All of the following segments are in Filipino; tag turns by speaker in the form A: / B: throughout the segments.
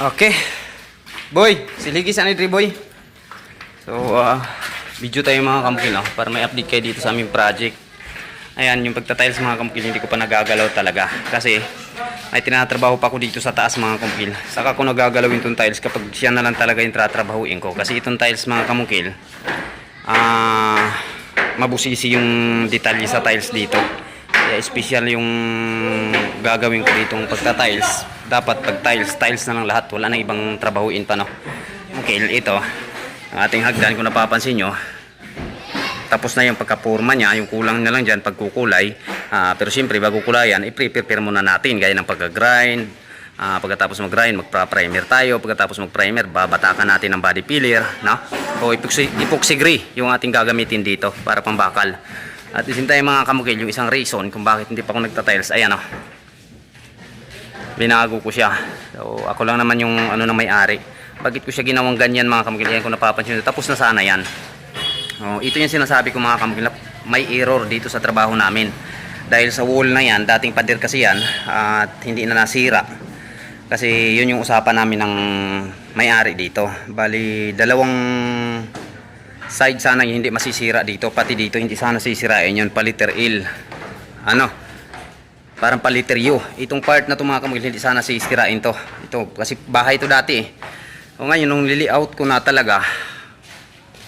A: Okay. Boy, siligis ani diri boy. So, ah, video tayo mga kamukil no? para may update kayo dito sa aming project. Ayan, yung pagtatiles mga kamukil, hindi ko pa nagagalaw talaga. Kasi, ay tinatrabaho pa ako dito sa taas mga kamukil. Saka ko nagagalawin itong tiles kapag siya na lang talaga yung tratrabahuin ko. Kasi itong tiles mga kamukil, ah, mabusisi yung detalye sa tiles dito. Kaya special yung gagawin ko ditong pagta-tiles. Dapat pag tiles, tiles na lang lahat. Wala na ibang trabahuin pa no. Okay, ito. Ang ating hagdan kung napapansin nyo. Tapos na yung pagkapurma niya, yung kulang na lang dyan pagkukulay. Ah, pero siyempre bago kulayan, i-prepare muna natin gaya ng pagka-grind. Ah, pagkatapos mag-grind, magpa-primer tayo. Pagkatapos mag-primer, babatakan natin ng body filler. No? O epoxy, epoxy gray yung ating gagamitin dito para pambakal. At isin tayo mga kamukil, yung isang reason kung bakit hindi pa ako nagta-tiles. Ayan o. Binago ko siya. So, ako lang naman yung ano na may-ari. Bakit ko siya ginawang ganyan mga kamukil? Ayan kung napapansin. Tapos na sana yan. Oh, ito yung sinasabi ko mga kamukil may error dito sa trabaho namin. Dahil sa wall na yan, dating pader kasi yan at hindi na nasira. Kasi yun yung usapan namin ng may-ari dito. Bali, dalawang side sana hindi masisira dito. Pati dito hindi sana sisirain yun. Paliter L. Ano? Parang paliter U. Itong part na to mga kamukil, hindi sana sisirain to. Ito, kasi bahay to dati eh. O ngayon, nung lili-out ko na talaga,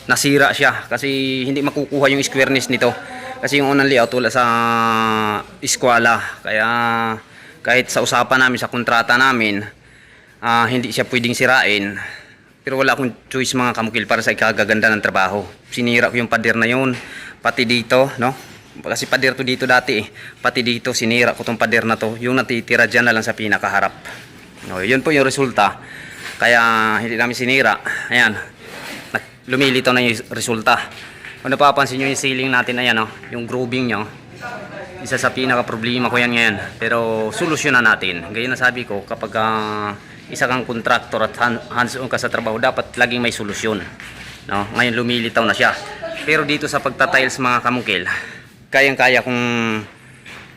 A: nasira siya kasi hindi makukuha yung squareness nito kasi yung unang layout wala sa eskwela kaya kahit sa usapan namin sa kontrata namin ah, hindi siya pwedeng sirain pero wala akong choice mga kamukil para sa ikagaganda ng trabaho. Sinira ko yung pader na yun pati dito no? Kasi pader to dito dati eh. Pati dito sinira ko tong pader na to. Yung natitira dyan na lang sa pinakaharap. No, yun po yung resulta. Kaya hindi namin sinira. Ayan. Lumilitaw na yung resulta. Kung napapansin nyo yung ceiling natin, ayan oh, yung grooving nyo. Isa sa pinaka problema ko yan ngayon. Pero solusyon na natin. Gaya na sabi ko, kapag ah, isa kang contractor at han- hands-on ka sa trabaho, dapat laging may solusyon. No? Ngayon lumilitaw na siya. Pero dito sa pagtatiles mga kamukil, kayang-kaya kong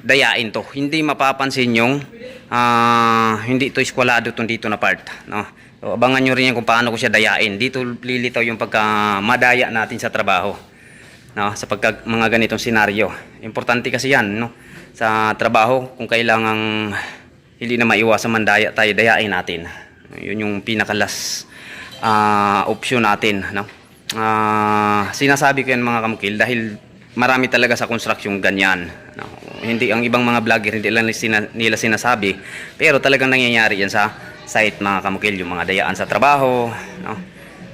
A: dayain to. Hindi mapapansin yung ah, hindi to eskwalado tong dito na part. No? So, abangan nyo rin yan kung paano ko siya dayain. Dito lilitaw yung pagka madaya natin sa trabaho. No? Sa pagka mga ganitong senaryo. Importante kasi yan no? sa trabaho kung kailangang hindi na maiwasan mandaya tayo dayain natin. Yun yung pinakalas ah, option natin. No? Ah, sinasabi ko yan mga kamukil dahil marami talaga sa construction ganyan. No? Hindi ang ibang mga vlogger hindi lang sina- nila sinasabi pero talagang nangyayari yan sa site mga kamukil yung mga dayaan sa trabaho no?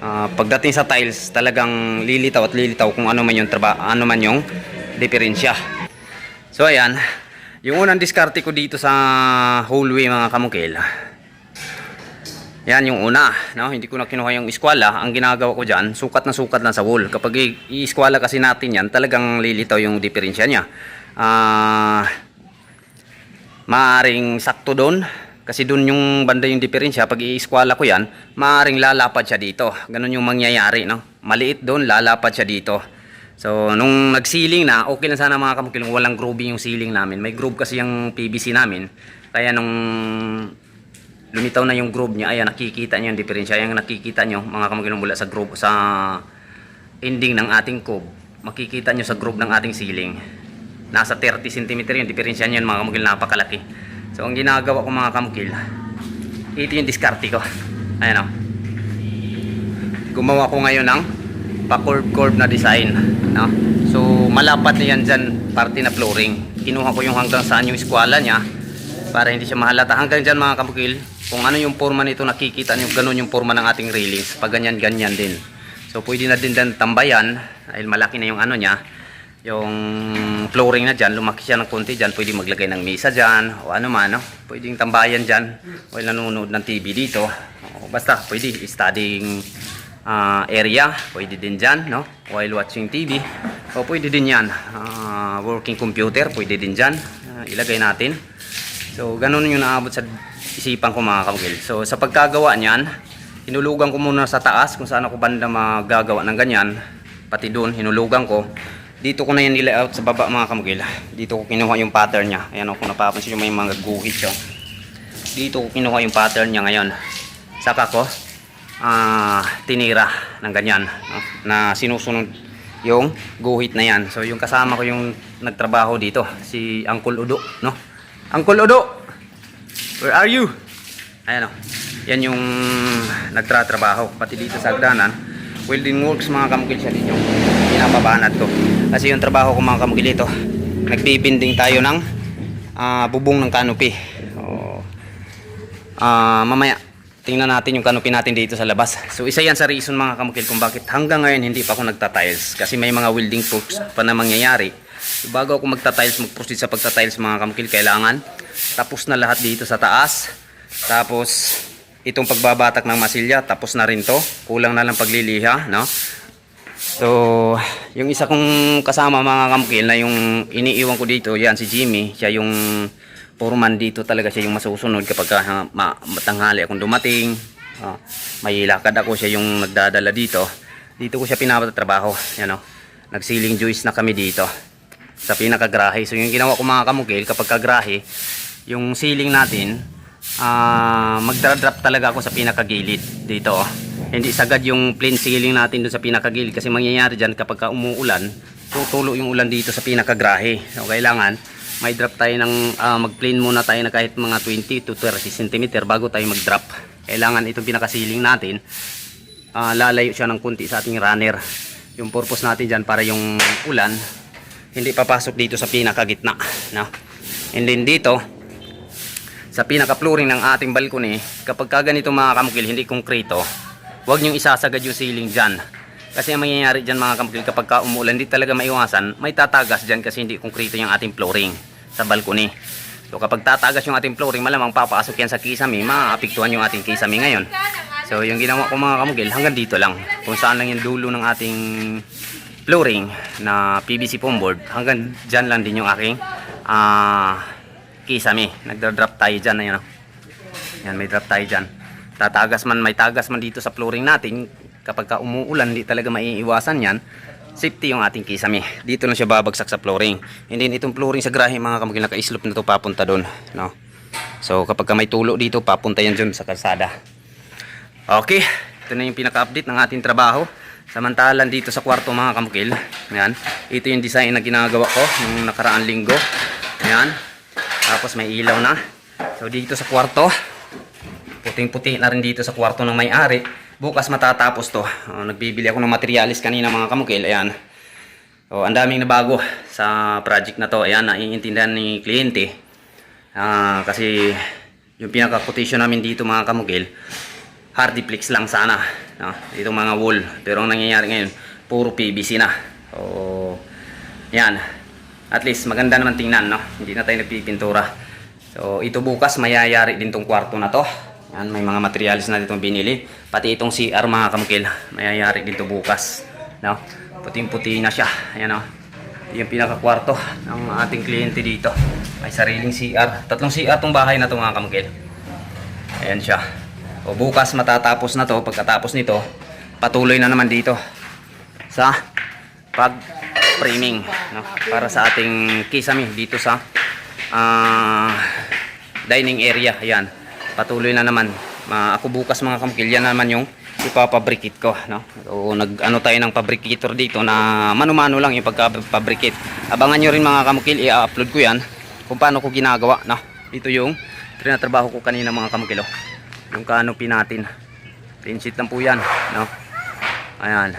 A: Ah, pagdating sa tiles talagang lilitaw at lilitaw kung ano man yung traba ano man yung diferensya so ayan yung unang diskarte ko dito sa hallway mga kamukil yan yung una, no? Hindi ko na kinuha yung eskwala. Ang ginagawa ko diyan, sukat na sukat lang sa wall. Kapag i-eskwala kasi natin yan, talagang lilitaw yung diferensya niya. Ah, maaring sakto doon. Kasi doon yung banda yung diferensya. Pag i-eskwala ko yan, maaring lalapad siya dito. Ganun yung mangyayari, no? Maliit doon, lalapad siya dito. So, nung nag-ceiling na, okay lang sana mga kamukil, walang grooving yung ceiling namin. May groove kasi yung PVC namin. Kaya nung lumitaw na yung groove niya, ayan, nakikita niyo yung diferensya. Yung nakikita niyo, mga kamagilong mula sa groove, sa ending ng ating cove, makikita niyo sa groove ng ating ceiling. Nasa 30 cm yung diferensya niyan, mga kamagil, napakalaki. So, ang ginagawa ko mga kamukil, ito yung diskarte ko. Ayan o. Gumawa ko ngayon ng pa-curve-curve na design. No? So, malapad na yan dyan, parte na flooring. Kinuha ko yung hanggang saan yung eskwala niya, para hindi siya mahalata. Hanggang dyan mga kamukil, kung ano yung forma nito nakikita nyo, ganun yung forma ng ating railings. Pag ganyan, ganyan din. So pwede na din din tambayan, dahil malaki na yung ano niya, yung flooring na dyan, lumaki siya ng konti dyan, pwede maglagay ng mesa dyan, o ano man, no? pwedeng tambayan dyan, o nanonood ng TV dito. O, basta, pwede studying ah, area, pwede din dyan, no? while watching TV. O pwede din yan, Ah, working computer, pwede din dyan, Ah, ilagay natin. So, ganun yung naabot sa isipan ko mga kabugil. So, sa pagkagawa niyan, hinulugan ko muna sa taas kung saan ako banda magagawa ng ganyan. Pati doon, hinulugan ko. Dito ko na yan nilayout sa baba mga kamugil. Dito ko kinuha yung pattern niya. Ayan o, kung napapansin nyo may mga guhit siya. Dito ko kinuha yung pattern niya ngayon. Saka ko ah, tinira ng ganyan no? na sinusunod yung guhit na yan. So yung kasama ko yung nagtrabaho dito, si Uncle Udo, no? Uncle Udo! Where are you? Ayan o. Yan yung nagtratrabaho. Pati dito sa Agdanan. Welding works mga kamukil siya din yung pinapabanat ko. Kasi yung trabaho ko mga kamukil ito, nagbibinding tayo ng ah, bubong ng canopy. So, ah, mamaya, tingnan natin yung canopy natin dito sa labas. So isa yan sa reason mga kamukil kung bakit hanggang ngayon hindi pa ako nagta-tiles. Kasi may mga welding works pa na mangyayari. So, bago ako magta-tiles, mag-proceed sa pagta-tiles mga kamukil, kailangan tapos na lahat dito sa taas. Tapos itong pagbabatak ng masilya, tapos na rin to. Kulang na lang pagliliha, no? So, yung isa kong kasama mga kamukil na yung iniiwan ko dito, yan si Jimmy, siya yung foreman dito talaga siya yung masusunod kapag uh, ma- matanghali akong dumating. Ah, may lakad ako siya yung nagdadala dito. Dito ko siya pinapatrabaho, yan o. Nagsiling juice na kami dito sa pinakagrahe. So yung ginawa ko mga kamukil kapag kagrahe, yung ceiling natin, ah magdra-drop talaga ako sa pinakagilid dito. Oh. Hindi sagad yung plain ceiling natin doon sa pinakagilid kasi mangyayari dyan kapag ka umuulan, tutulo yung ulan dito sa pinakagrahe. So kailangan may drop tayo ng ah, mag-plane muna tayo na kahit mga 20 to 30 cm bago tayo mag-drop. Kailangan itong pinaka-ceiling natin ah, lalayo siya ng kunti sa ating runner. Yung purpose natin dyan para yung ulan hindi papasok dito sa pinakagitna no? and then dito sa pinaka-flooring ng ating balcony kapag ka ganito mga kamukil hindi konkreto huwag nyong isasagad yung ceiling dyan kasi ang mangyayari dyan mga kamukil kapag ka umulan hindi talaga maiwasan may tatagas dyan kasi hindi konkreto yung ating flooring sa balcony so kapag tatagas yung ating flooring malamang papasok yan sa kisame. Maapektuhan yung ating kisame ngayon. So yung ginawa ko mga kamukil hanggang dito lang. Kung saan lang yung dulo ng ating flooring na PVC foam board hanggang dyan lang din yung aking ah kisame. Nagdra-drop tayo dyan ayun, oh. yan may drop tayo dyan. Tatagas man may tagas man dito sa flooring natin. Kapag ka umuulan hindi talaga maiiwasan yan safety yung ating kisame dito lang siya babagsak sa flooring hindi itong flooring sa grahe mga kamagil naka-slope na to papunta doon no? so kapag ka may tulo dito papunta yan dyan sa kalsada Okay, ito na yung pinaka-update ng ating trabaho. Samantalan dito sa kwarto mga kamukil, ayan, ito yung design na ginagawa ko nung nakaraang linggo. Ayan, tapos may ilaw na. So dito sa kwarto, puting-puti na rin dito sa kwarto ng may-ari. Bukas matatapos to. Uh, nagbibili ako ng materialis kanina mga kamukil, ayan. So, ang daming nabago sa project na to. Ayan, naiintindihan ni kliyente. Ah, kasi yung pinaka-quotation namin dito mga kamukil, hardiplex lang sana no? itong mga wool pero ang nangyayari ngayon puro PVC na so yan at least maganda naman tingnan no hindi na tayo nagpipintura so ito bukas mayayari din tong kwarto na to yan may mga materials na ditong binili pati itong CR mga kamukil mayayari din to bukas no puting puti na siya ayan no yung pinaka kwarto ng ating kliyente dito may sariling CR tatlong CR tong bahay na to mga kamukil ayan siya o bukas matatapos na to. Pagkatapos nito, patuloy na naman dito sa pag-framing. No? Para sa ating kisame dito sa ah, dining area. Ayan. Patuloy na naman. Ma ako bukas mga kamkil, yan naman yung ipapabricate ko. No? So, nag-ano tayo ng fabricator dito na mano-mano lang yung pagka-fabricate. Abangan nyo rin mga kamukil, i-upload ko yan kung paano ko ginagawa. No? Ito yung trinatrabaho ko kanina mga kamukil. Oh yung canopy natin plain sheet lang po yan no? ayan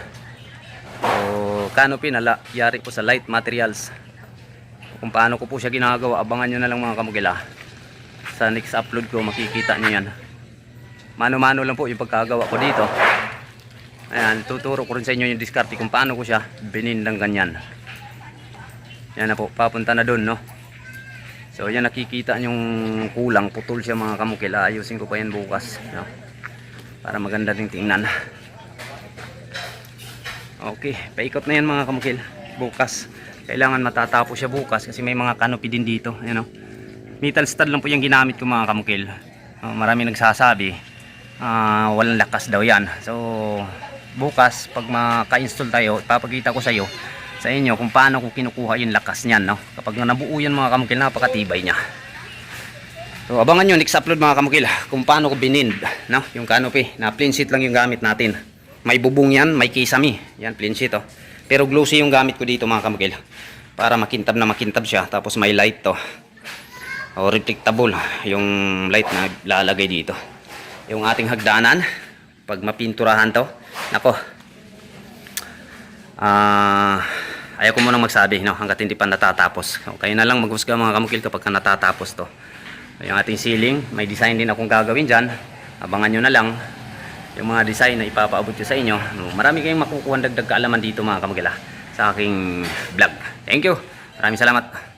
A: so canopy na la, yari po sa light materials kung paano ko po siya ginagawa abangan nyo na lang mga kamugila sa next upload ko makikita nyo yan mano mano lang po yung pagkagawa ko dito ayan tuturo ko rin sa inyo yung diskarte kung paano ko siya binindang ganyan yan na po papunta na dun no So yan nakikita yung kulang, putol siya mga kamukil. Ayusin ko pa yan bukas. No? Para maganda din tingnan. Okay, paikot na yan mga kamukil. Bukas. Kailangan matatapos siya bukas kasi may mga canopy din dito. Ayan, no? Metal stud lang po yung ginamit ko mga kamukil. Uh, marami nagsasabi. Uh, walang lakas daw yan. So bukas pag maka-install tayo, ipapakita ko sa iyo sa inyo kung paano ko kinukuha yung lakas niyan no? kapag nabuo yan mga kamukil napakatibay niya So, abangan nyo, next upload mga kamukil, kung paano ko binind, no? yung canopy, na plain sheet lang yung gamit natin. May bubong yan, may kisame, yan, plain sheet, oh. Pero glossy yung gamit ko dito mga kamukil, para makintab na makintab siya, tapos may light to. O reflectable, yung light na lalagay dito. Yung ating hagdanan, pag mapinturahan to, nako, ah, ayaw ko munang magsabi, no, hanggat hindi pa natatapos. Kayo na lang maghusga mga kamukil kapag ka natatapos to. Yung ating ceiling, may design din akong gagawin dyan. Abangan nyo na lang yung mga design na ipapaabot ko sa inyo. Marami kayong makukuha dagdag kaalaman dito mga kamagila sa aking vlog. Thank you. Maraming salamat.